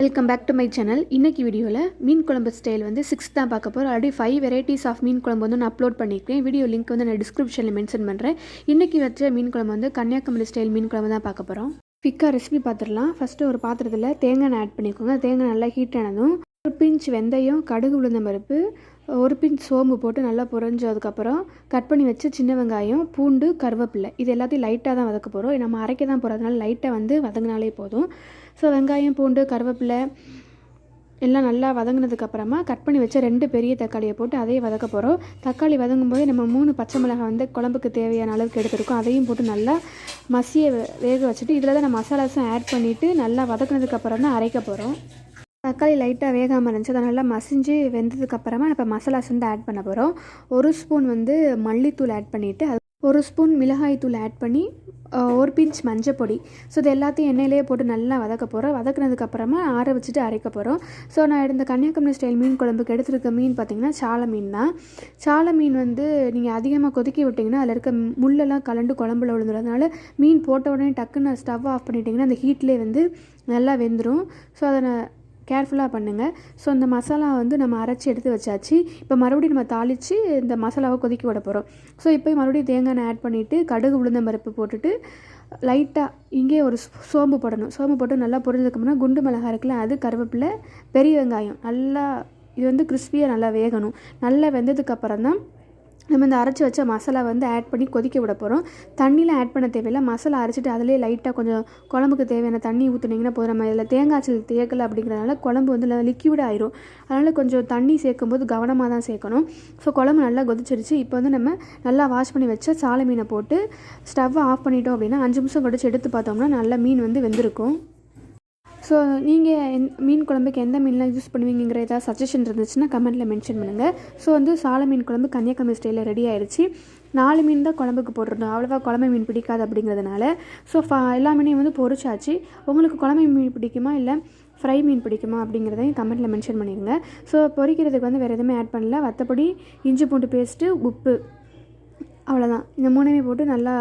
Welcome back to my channel இன்றைக்கி வீடியோவில் மீன் குழம்பு ஸ்டைல் வந்து சிக்ஸ் தான் பார்க்க போகிறோம் ஆல்ரெடி ஃபைவ் வெரைட்டிஸ் ஆஃப் மீன் குழம்பு வந்து நான் அப்லோட் பண்ணியிருக்கேன். வீடியோ லிங்க் வந்து நான் டிஸ்கிரிப்ஷனில் மென்ஷன் பண்ணுறேன் இன்றைக்கி வச்ச மீன் குழம்பு வந்து கன்னியாகுமரி ஸ்டைல் மீன் குழம்பு தான் பார்க்க போகிறோம் குவிக்காக ரெசிபி பார்த்துடலாம். ஃபஸ்ட்டு ஒரு பாத்திரத்தில் தேங்காய் ஆட் பண்ணிக்கோங்க. தேங்காய் நல்லா ஹீட் ஆனதும் ஒரு பிஞ்ச் வெந்தயம் கடுகு உளுந்தம் பருப்பு ஒரு பிஞ்ச் சோம்பு போட்டு நல்லா புரிஞ்சதுக்கப்புறம் கட் பண்ணி வச்சு சின்ன வெங்காயம் பூண்டு கருவேப்பிலை. இது எல்லாத்தையும் லைட்டாக தான் வதக்க போகிறோம் நம்ம அரைக்க தான் போகிறதுனால லைட்டாக வந்து வதங்கினாலே போதும். ஸோ வெங்காயம் பூண்டு கருவேப்பிலை எல்லாம் நல்லா வதங்கினதுக்கப்புறமா கட் பண்ணி வச்ச ரெண்டு பெரிய தக்காளியை போட்டு அதையும் வதக்க போகிறோம் தக்காளி வதங்கும் போது நம்ம மூணு பச்சை மிளகாய் வந்து குழம்புக்கு தேவையான அளவுக்கு எடுத்துருக்கோம். அதையும் போட்டு நல்லா மசிய வேக வச்சுட்டு இதில் தான் நம்ம மசாலாஸும் ஆட் பண்ணிவிட்டு நல்லா வதக்குனதுக்கப்புறம் தான் அரைக்க போகிறோம் தக்காளி லைட்டாக வேகாமல் இருந்துச்சு. அதை நல்லா மசிஞ்சு வெந்ததுக்கப்புறமா இப்போ மசாலாஸ் வந்து ஆட் பண்ண போகிறோம் ஒரு ஸ்பூன் வந்து மல்லித்தூள் ஆட் பண்ணிவிட்டு அது ஒரு ஸ்பூன் மிளகாய் தூள் ஆட் பண்ணி ஒரு பிஞ்ச் மஞ்சள் பொடி. ஸோ இது எல்லாத்தையும் எண்ணெயிலே போட்டு நல்லா வதக்க போகிறோம் வதக்குனதுக்கப்புறமா ஆற வச்சுட்டு அரைக்க போகிறோம் ஸோ நான் இந்த கன்னியாகுமரி ஸ்டைல் மீன் குழம்புக்கு எடுத்துருக்க மீன் பார்த்திங்கன்னா சால மீன் தான். சால மீன் வந்து நீங்கள் அதிகமாக கொதிக்க விட்டிங்கன்னா அதில் இருக்க முள்ளெல்லாம் கலண்டு குழம்புல விழுந்துடுறதுனால மீன் போட்ட உடனே டக்குன்னு ஸ்டவ் ஆஃப் பண்ணிட்டிங்கன்னா அந்த ஹீட்லேயே வந்து நல்லா வெந்துடும் ஸோ அதை நான் கேர்ஃபுல்லாக பண்ணுங்கள் ஸோ இந்த மசாலா வந்து நம்ம அரைச்சி எடுத்து வச்சாச்சு. இப்போ மறுபடியும் நம்ம தாளித்து இந்த மசாலாவை கொதிக்க விட போகிறோம் ஸோ இப்போ மறுபடியும் தேங்காய் எண்ணெய் ஆட் பண்ணிவிட்டு கடுகு உளுந்த பருப்பு போட்டுட்டு லைட்டாக இங்கே ஒரு சோம்பு போடணும். சோம்பு போட்டு நல்லா பொரிஞ்சதுக்கப்புறம் குண்டு மிளகாய் இருக்குல்ல அது கருவேப்பிலை பெரிய வெங்காயம். நல்லா இது வந்து கிறிஸ்பியாக நல்லா வேகணும். நல்லா வெந்ததுக்கப்புறம் தான் நம்ம இந்த அரைச்சி வச்ச மசாலா வந்து ஆட் பண்ணி கொதிக்க விட போகிறோம் தண்ணியில் ஆட் பண்ண தேவையில்லை. மசாலா அரைச்சிட்டு அதிலே லைட்டாக கொஞ்சம் குழம்புக்கு தேவையான தண்ணி ஊற்றுனீங்கன்னா போதும். நம்ம இதில் தேங்காய் சல் தேக்கலை அப்படிங்கிறதுனால குழம்பு வந்து லிக்யூட் ஆயிரும். அதனால் கொஞ்சம் தண்ணி சேர்க்கும்போது கவனமாக தான் சேர்க்கணும். ஸோ குழம்பு நல்லா கொதிச்சிருச்சு. இப்போ வந்து நம்ம நல்லா வாஷ் பண்ணி வச்ச சாலை மீனை போட்டு ஸ்டவ்வை ஆஃப் பண்ணிட்டோம் அப்படின்னா அஞ்சு நிமிஷம் கடிச்சு எடுத்து பார்த்தோம்னா நல்லா மீன் வந்து வெந்திருக்கும். ஸோ நீங்கள் மீன் குழம்புக்கு எந்த மீன்லாம் யூஸ் பண்ணுவீங்கிற ஏதாவது சஜஷன் இருந்துச்சுன்னா கமெண்ட்டில் மென்ஷன் பண்ணுங்கள் ஸோ வந்து சால மீன் குழம்பு கன்னியாகுமரி ஸ்டைலில் ரெடி ஆயிடுச்சு. நாலு மீன் தான் குழம்புக்கு போட்டிருந்தோம். அவ்வளோவா குழம்பு மீன் பிடிக்காது அப்படிங்கிறதுனால. ஸோ ஃபா எல்லா மீனையும் வந்து பொரிச்சாச்சு உங்களுக்கு குழம்பு மீன் பிடிக்குமா இல்லை ஃப்ரை மீன் பிடிக்குமா அப்படிங்கிறதையும் கமெண்ட்டில் மென்ஷன் பண்ணிடுங்க ஸோ பொரிக்கிறதுக்கு வந்து வேறு எதுவுமே ஆட் பண்ணல. மற்றபடி இஞ்சி பூண்டு பேஸ்ட்டு உப்பு. அவ்வளோதான் இந்த மூணுமே போட்டு நல்லா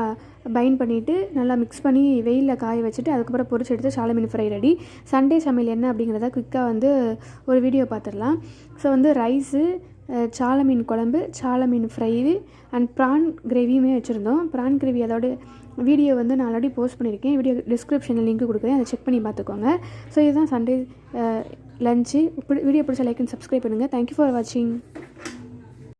பைண்ட் பண்ணிவிட்டு நல்லா மிக்ஸ் பண்ணி வெயிலில் காய வச்சுட்டு அதுக்கப்புறம் பொரிச்சு எடுத்து சாலை மீன் ஃப்ரை ரெடி சண்டே சமையல் என்ன அப்படிங்கிறத குயிக்காக வந்து ஒரு வீடியோ பார்த்துடலாம். ஸோ வந்து ரைஸு சாலை மீன் குழம்பு சாலை மீன் ஃப்ரை அண்ட் ப்ரான் கிரேவியுமே வச்சுருந்தோம். ப்ரான் கிரேவி அதோட வீடியோ வந்து நான் ஆல்ரெடி போஸ்ட் பண்ணியிருக்கேன். வீடியோ டிஸ்கிரிப்ஷனில் லிங்க் கொடுக்குறேன். அதை செக் பண்ணி பார்த்துக்கோங்க. ஸோ இதுதான் சண்டே லஞ்சு வீடியோ பிடிச்ச லைக் அண்ட் சப்ஸ்கிரைப் பண்ணுங்கள் தேங்க்யூ ஃபார் வாட்சிங்